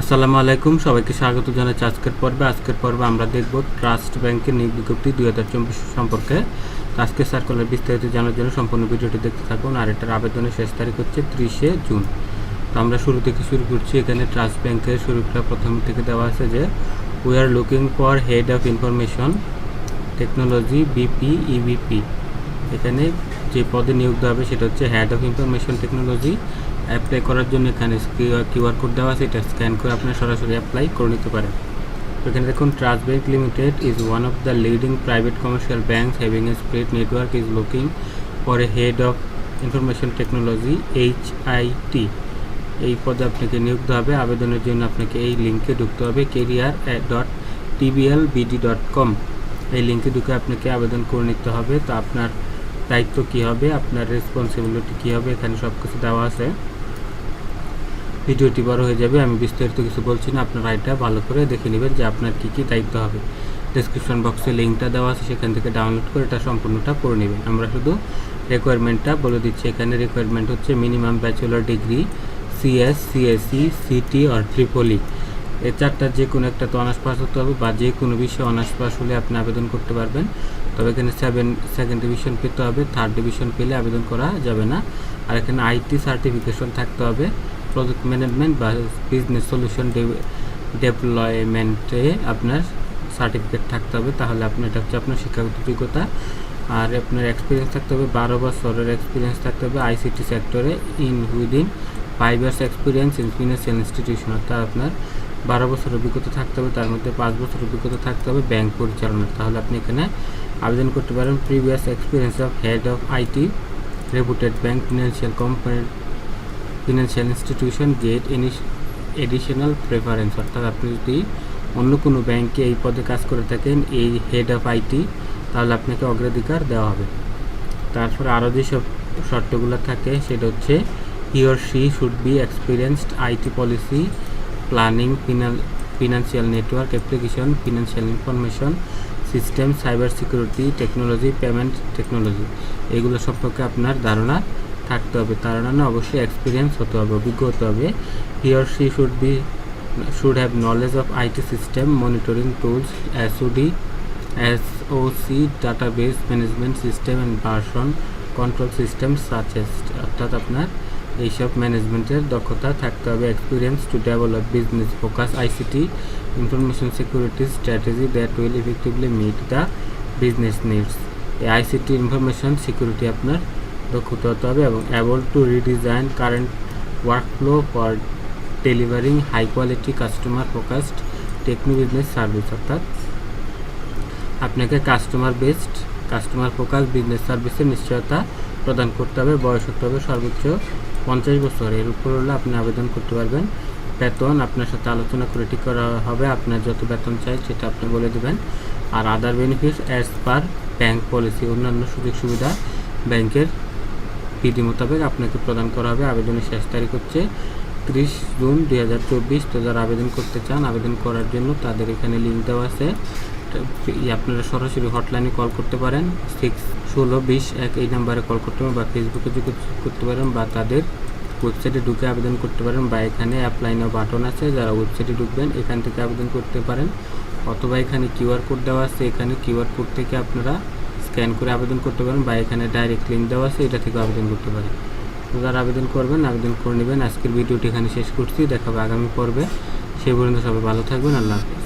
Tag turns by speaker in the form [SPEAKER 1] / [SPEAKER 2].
[SPEAKER 1] আসসালামু আলাইকুম, সবাইকে স্বাগত জানাচ্ছি আজকের পর্বে। আজকের পর্বে আমরা দেখব ট্রাস্ট ব্যাংকের নিয়োগ বিজ্ঞপ্তি দুই হাজার চব্বিশ সম্পর্কে। আজকে সার্কুলার বিস্তারিত জানার জন্য সম্পূর্ণ ভিডিওটি দেখতে থাকুন, আর এটার আবেদনের শেষ তারিখ হচ্ছে ত্রিশে জুন। তো আমরা শুরু থেকে শুরু করছি। এখানে ট্রাস্ট ব্যাংকের শুরুটা প্রথম থেকে দেওয়া আছে যে we are looking for head of information technology BP EBP এখানে যে পদে নিয়োগ দেওয়া হবে সেটা হচ্ছে head of information technology apply করার জন্য এখানে কিউআর কোড দেওয়া আছে, এটা স্ক্যান করে আপনারা সরাসরি অ্যাপ্লাই করে নিতে পারেন। এখানে দেখুন trust bank limited is one of the leading private commercial banks having a spread network is looking for a head of information technology H I T এই পদে আপনাকে নিয়োগ হবে। আবেদনের জন্য আপনাকে এই লিঙ্কে ঢুকতে হবে career dot TBL BD dot com এই লিঙ্কে ঢুকে আপনাকে আবেদন করে নিতে হবে। তো আপনার দায়িত্ব কী হবে? আপনার রেসপন্সিবিলিটি কী হবে? এখানে সব কিছু দেওয়া আছে। ভিডিওটি বড় হয়ে যাবে, আমি বিস্তারিত কিছু বলছি না, আপনারা এটা ভালো করে দেখে নেবেন যে আপনার কী কী দায়িত্ব হবে। ডিসক্রিপশন বক্সে লিঙ্কটা দেওয়া আছে, সেখান থেকে ডাউনলোড করে এটা সম্পূর্ণটা করে নেবেন। আমরা শুধু রিকোয়ারমেন্টটা বলে দিচ্ছি। এখানে রিকোয়ারমেন্ট হচ্ছে minimum bachelor degree CS CSC CT আর ট্রিপলি এই চারটার যে কোনো একটা তো অনার্স পাস হতে হবে বা যে কোনো বিষয়ে অনার্স পাস হলে আপনি আবেদন করতে পারবেন। তবে এখানে সেভেন সেকেন্ড ডিভিশন পেতে হবে থার্ড ডিভিশন পেলে আবেদন করা যাবে না। আর এখানে আইটি সার্টিফিকেশন থাকতে হবে। প্রজেক্ট ম্যানেজমেন্ট বা বিজনেস সলিউশন ডেভেলপমেন্টে আপনার সার্টিফিকেট থাকতে হবে। তাহলে আপনার এটা হচ্ছে আপনার শিক্ষাগত যোগ্যতা আর আপনার এক্সপিরিয়েন্স থাকতে হবে, বারো বছরের এক্সপিরিয়েন্স থাকতে হবে আইসিটি সেক্টরে in within five years experience in financial institution অর্থাৎ আপনার বারো বছর অভিজ্ঞতা থাকতে হবে, তার মধ্যে পাঁচ বছর অভিজ্ঞতা থাকতে হবে ব্যাংক পরিচালনার। তাহলে আপনি এখানে আবেদন করতে পারেন previous experience of head of IT reputed bank financial company financial institution get additional preference অর্থাৎ আপনি যদি অন্য কোনো ব্যাংকে এই পদে কাজ করে থাকেন, এই হেড অফ আইটি তাহলে আপনাকে অগ্রাধিকার দেওয়া হবে। তারপর আরও যেসব শর্তগুলো থাকে, সেটা হচ্ছে he or she should be experienced IT policy planning financial network application financial information system cyber security technology payment technology এগুলো সম্পর্কে আপনার ধারণা থাকতে হবে, তার না অবশ্যই এক্সপিরিয়েন্স হতে হবে, অভিজ্ঞ হতে হবে। He or she should be should have knowledge of IT system monitoring tools SOD SOC database management system and version control system such as অর্থাৎ আপনার এইসব ম্যানেজমেন্টের দক্ষতা থাকতে হবে experience to develop business focus ICT information security strategy that will effectively meet the business needs এই ICT information security আপনার দক্ষতা হতে হবে এবং able to redesign current workflow for delivering high quality customer focused techno business service অর্থাৎ আপনাকে customer based customer focus business সার্ভিসের নিশ্চয়তা প্রদান করতে হবে, বয়স হতে হবে সর্বোচ্চ পঞ্চাশ বছর। এর উপর হলে আপনি আবেদন করতে পারবেন। বেতন আপনার সাথে আলোচনা করে ঠিক করা হবে। আপনার যত বেতন চাই সেটা আপনি বলে দেবেন। আর other benefits as per bank policy অন্যান্য সুযোগ সুবিধা ব্যাংকের বিধি মোতাবেক আপনাকে প্রদান করা হবে। আবেদনের শেষ তারিখ হচ্ছে ত্রিশ জুন দুই হাজার চব্বিশ। তো যারা আবেদন করতে চান, আবেদন করার জন্য তাদের এখানে লিঙ্ক দেওয়া আছে। আপনারা সরাসরি হটলাইনে কল করতে পারেন। সিক্স ষোলো বিশ এক এই নাম্বারে কল করতে পারেন বা ফেসবুকে করতে পারেন বা তাদের ওয়েবসাইটে ঢুকে আবেদন করতে পারেন বা এখানে অ্যাপ্লাই বাটন আছে। যারা ওয়েবসাইটে ঢুকবেন, এখান থেকে আবেদন করতে পারেন। অথবা এখানে কিউআর কোড দেওয়া আছে। এখানে কিউআর কোড থেকে আপনারা স্ক্যান করে আবেদন করতে পারেন বা এখানে ডাইরেক্ট লিঙ্ক দেওয়া আছে, এটা থেকে আবেদন করতে পারেন। তো যারা আবেদন করবেন, আবেদন করে নেবেন। আজকের ভিডিওটি এখানে শেষ করছি। দেখাবো আগামী পর্বে। সেই পর্যন্ত সবাই ভালো থাকবেন। আল্লাহ হাফিজ।